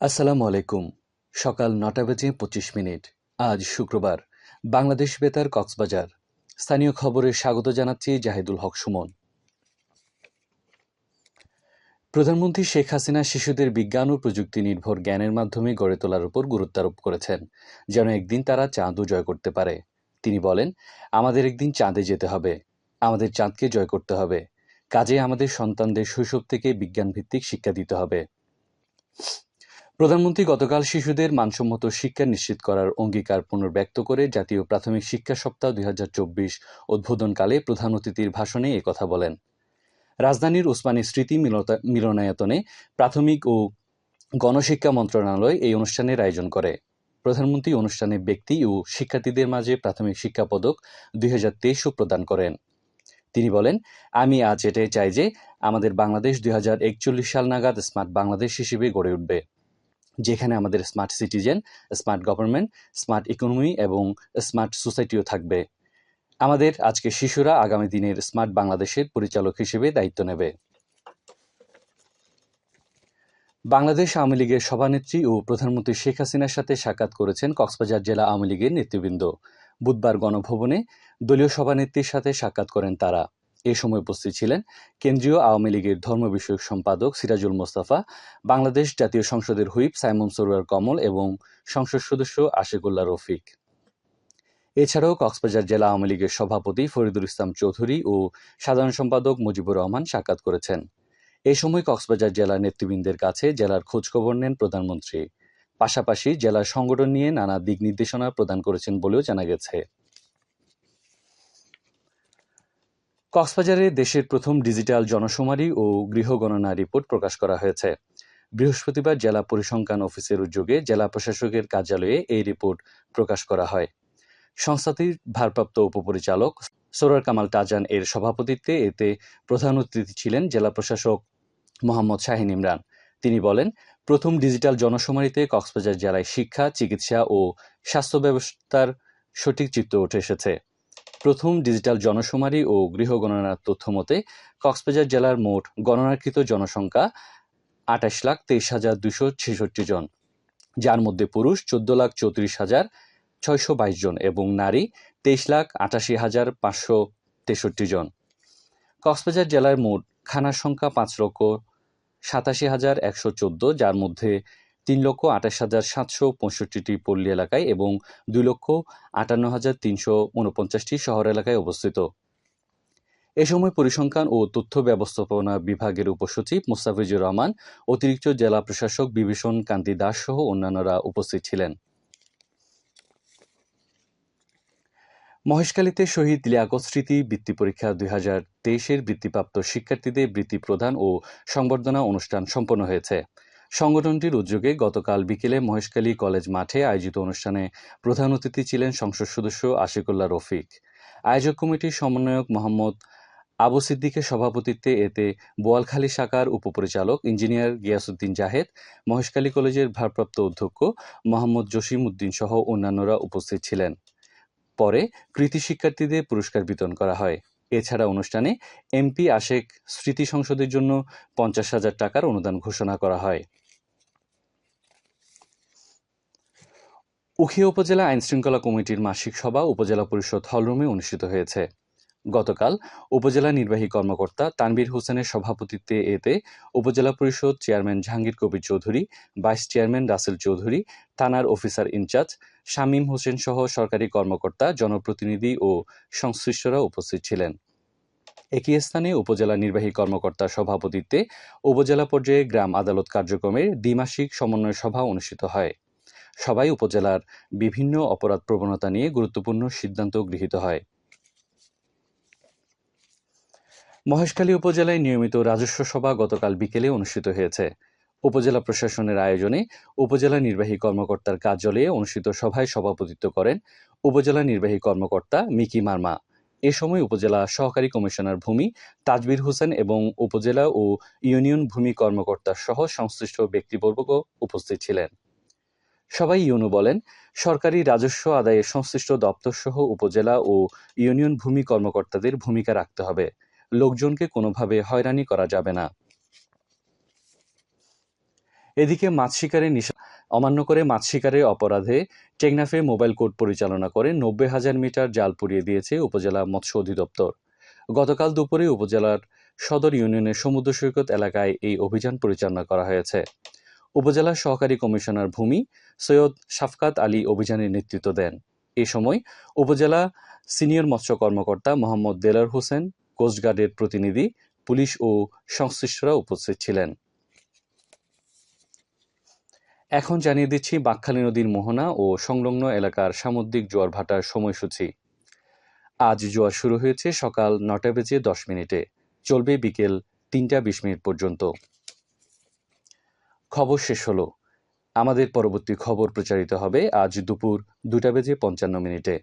আসসালামু আলাইকুম। সকাল নটা বেজে পঁচিশ মিনিট। আজ শুক্রবার। বাংলাদেশ বেতার কক্সবাজার। স্থানীয় খবরে স্বাগত জানাচ্ছি জাহিদুল হক সুমন। প্রধানমন্ত্রী শেখ হাসিনা শিশুদের বিজ্ঞান ও প্রযুক্তি নির্ভর জ্ঞানের মাধ্যমে গড়ে তোলার উপর গুরুত্বারোপ করেছেন। যেন একদিন তারা চাঁদও জয় করতে পারে। তিনি বলেন, আমাদের একদিন চাঁদে যেতে হবে। আমাদের চাঁদকে জয় করতে হবে। কাজে আমাদের সন্তানদের শৈশব থেকে বিজ্ঞানভিত্তিক শিক্ষা দিতে হবে। প্রধানমন্ত্রী গতকাল শিশুদের মানসম্মত শিক্ষা নিশ্চিত করার অঙ্গীকার পুনর্ব্যক্ত করে জাতীয় প্রাথমিক শিক্ষা সপ্তাহ দুই হাজার চব্বিশ উদ্বোধনকালে প্রধান অতিথির ভাষণে কথা বলেন। রাজধানীর ওসমানী স্মৃতি মিলনায়তনে প্রাথমিক ও গণশিক্ষা মন্ত্রণালয় এই অনুষ্ঠানের আয়োজন করে। প্রধানমন্ত্রী অনুষ্ঠানে ব্যক্তি ও শিক্ষার্থীদের মাঝে প্রাথমিক শিক্ষা পদক দুই প্রদান করেন। তিনি বলেন, আমি আজ এটাই চাই যে আমাদের বাংলাদেশ দুই হাজার একচল্লিশ সাল নাগাদ স্মার্ট বাংলাদেশ হিসেবে গড়ে উঠবে। যেখানে আমাদের smart citizen smart government smart economy এবং স্মার্ট সোসাইটিও থাকবে। আমাদের আজকে শিশুরা আগামী দিনের স্মার্ট বাংলাদেশের পরিচালক হিসেবে দায়িত্ব নেবে। বাংলাদেশ আওয়ামী লীগের সভানেত্রী ও প্রধানমন্ত্রী শেখ হাসিনার সাথে সাক্ষাৎ করেছেন কক্সবাজার জেলা আওয়ামী লীগের নেতৃবৃন্দ। বুধবার গণভবনে দলীয় সভানেত্রীর সাথে সাক্ষাৎ করেন তারা। এ সময় উপস্থিত ছিলেন কেন্দ্রীয় আওয়ামী লীগের ধর্ম বিষয়ক সম্পাদক সিরাজুল মোস্তাফা, বাংলাদেশ জাতীয় সংসদের হুইপ সাইমন সরোয়ার কমল এবং সংসদ সদস্য আশিকুল্লাহ রফিক। এছাড়াও কক্সবাজার জেলা আওয়ামী লীগের সভাপতি ফরিদুল ইসলাম চৌধুরী ও সাধারণ সম্পাদক মুজিবুর রহমান সাক্ষাৎ করেছেন। এ সময় কক্সবাজার জেলার নেতৃবৃন্দের কাছে জেলার খোঁজখবর নেন প্রধানমন্ত্রী। পাশাপাশি জেলার সংগঠন নিয়ে নানা দিক নির্দেশনা প্রদান করেছেন বলেও জানা গেছে। কক্সবাজারে দেশের প্রথম ডিজিটাল জনশুমারি ও গৃহগণনা রিপোর্ট প্রকাশ করা হয়েছে। বৃহস্পতিবার জেলা পরিসংখ্যান অফিসের উদ্যোগে জেলা প্রশাসকের কার্যালয়ে এই রিপোর্ট প্রকাশ করা হয়। সংস্থাটির ভারপ্রাপ্ত উপপরিচালক সোরার কামাল টাজান এর সভাপতিত্বে এতে প্রধান অতিথি ছিলেন জেলা প্রশাসক মোহাম্মদ শাহিন ইমরান। তিনি বলেন, প্রথম ডিজিটাল জনশুমারিতে কক্সবাজার জেলায় শিক্ষা, চিকিৎসা ও স্বাস্থ্য ব্যবস্থার সঠিক চিত্র উঠে এসেছে। প্রথম ডিজিটাল জনশুমারি ও গৃহগণনার তথ্য মতে, কক্সবাজার জেলার মোট গণনাকৃত জনসংখ্যা আঠাশ লাখ তেইশ হাজার দুশো ছেষট্টি জন, যার মধ্যে পুরুষ চোদ্দ লাখ চৌত্রিশ হাজার ছয়শো বাইশ জন এবং নারী তেইশ লাখ আটাশি হাজার পাঁচশো তেষট্টি জন। কক্সবাজার জেলার মোট খানার সংখ্যা পাঁচ লক্ষ সাতাশি হাজার একশো চোদ্দ, যার মধ্যে তিন লক্ষ আঠাশ হাজার সাতশো পঁয়ষট্টিটি পল্লী এলাকায় এবং দুই লক্ষ আটান্ন হাজার তিনশো উনপঞ্চাশটি শহর এলাকায় অবস্থিত। এ সময় পরিসংখ্যান ও তথ্য ব্যবস্থাপনা বিভাগের উপসচিব মুস্তাফিজুর রহমান, অতিরিক্ত জেলা প্রশাসক বিভীষণ কান্তি দাস সহ অন্যান্যরা উপস্থিত ছিলেন। মহেশখালীতে শহীদ লিয়াকত স্মৃতি বৃত্তি পরীক্ষা দুই হাজার তেইশের বৃত্তিপ্রাপ্ত শিক্ষার্থীদের বৃত্তি প্রদান ও সংবর্ধনা অনুষ্ঠান সম্পন্ন হয়েছে। সংগঠনটির উদ্যোগে গতকাল বিকেলে মহেশখালী কলেজ মাঠে আয়োজিত অনুষ্ঠানে প্রধান অতিথি ছিলেন সংসদ সদস্য আশিকুল্লাহ রফিক। আয়োজক কমিটির সমন্বয়ক মোহাম্মদ আবু সিদ্দিকের সভাপতিত্বে এতে বোয়ালখালী শাখার উপপরিচালক ইঞ্জিনিয়ার গিয়াসুদ্দিন জাহেদ, মহেশখালী কলেজের ভারপ্রাপ্ত অধ্যক্ষ মোহাম্মদ জসিম উদ্দিন সহ অন্যান্যরা উপস্থিত ছিলেন। পরে কৃতি শিক্ষার্থীদের পুরস্কার বিতরণ করা হয়। এছাড়া অনুষ্ঠানে এমপি আশেক স্মৃতি সংসদের জন্য পঞ্চাশ হাজার টাকার অনুদান ঘোষণা করা হয়। উখিয়া উপজেলা আইনশৃঙ্খলা কমিটির মাসিক সভা উপজেলা পরিষদ হলরুমে অনুষ্ঠিত হয়েছে। গতকাল উপজেলা নির্বাহী কর্মকর্তা তানবীর হোসেনের সভাপতিত্বে এতে উপজেলা পরিষদ chairman Jahangir Kabir Chowdhury, vice chairman Rasel Chowdhury, থানার অফিসার ইনচার্জ শামীম হোসেন সহ সরকারি কর্মকর্তা, জনপ্রতিনিধি ও সংশ্লিষ্টরা উপস্থিত ছিলেন। একই স্থানে উপজেলা নির্বাহী কর্মকর্তার সভাপতিত্বে উপজেলা পর্যায়ে গ্রাম আদালত কার্যক্রমের দ্বিমাসিক সমন্বয় সভা অনুষ্ঠিত হয়। সবাই উপজেলার বিভিন্ন অপরাধ প্রবণতা নিয়ে গুরুত্বপূর্ণ সিদ্ধান্ত গৃহীত হয়। মহেশখালী উপজেলায় নিয়মিত রাজস্ব সভা গতকাল বিকেলে অনুষ্ঠিত হয়েছে। উপজেলা প্রশাসনের আয়োজনে উপজেলা নির্বাহী কর্মকর্তার কার্যালয়ে অনুষ্ঠিত সভায় সভাপতিত্ব করেন উপজেলা নির্বাহী কর্মকর্তা মিকি মার্মা। এ সময় উপজেলা সহকারী কমিশনার ভূমি তাজবির হোসেন এবং উপজেলা ও ইউনিয়ন ভূমি কর্মকর্তা সহ সংশ্লিষ্ট ব্যক্তিবর্গ উপস্থিত ছিলেন। সবাই ইউনু বলেন, সরকারি রাজস্ব আদায়ে সংশ্লিষ্ট দপ্তর সহ উপজেলা ও ইউনিয়ন ভূমি কর্মকর্তাদের ভূমিকা রাখতে হবে। লোকজনকে কোনোভাবে হয়রানি করা যাবে না। এদিকে মাছ শিকারের নিষেধ অমান্য করে মাছ শিকারের অপরাধে টেকনাফে মোবাইল কোর্ট পরিচালনা করে নব্বই হাজার মিটার জাল পুড়িয়ে দিয়েছে উপজেলা মৎস্য অধিদপ্তর। গতকাল দুপুরে উপজেলার সদর ইউনিয়নের সমুদ্র সৈকত এলাকায় এই অভিযান পরিচালনা করা হয়েছে। উপজেলা সহকারী কমিশনার ভূমি সৈয়দ শাফকাত আলী অভিযানের নেতৃত্ব দেন। এ সময় উপজেলা সিনিয়র মৎস্য কর্মকর্তা মোহাম্মদ দেলার হোসেন, কোস্টগার্ডের প্রতিনিধি, পুলিশ ও সংশ্লিষ্টরা উপস্থিত ছিলেন। এখন জানিয়ে দিচ্ছি বাকখালী নদীর মোহনা ও সংলগ্ন এলাকার সামুদ্রিক জোয়ার ভাটার সময়সূচি। আজ জোয়ার শুরু হয়েছে সকাল নটা বেজে দশ মিনিটে। চলবে বিকেল তিনটা বিশ মিনিট পর্যন্ত। খবর শেষ হলো। আমাদের পরবর্তী খবর প্রচারিত হবে আজ দুপুর দুটা বেজে পঞ্চান্ন মিনিটে।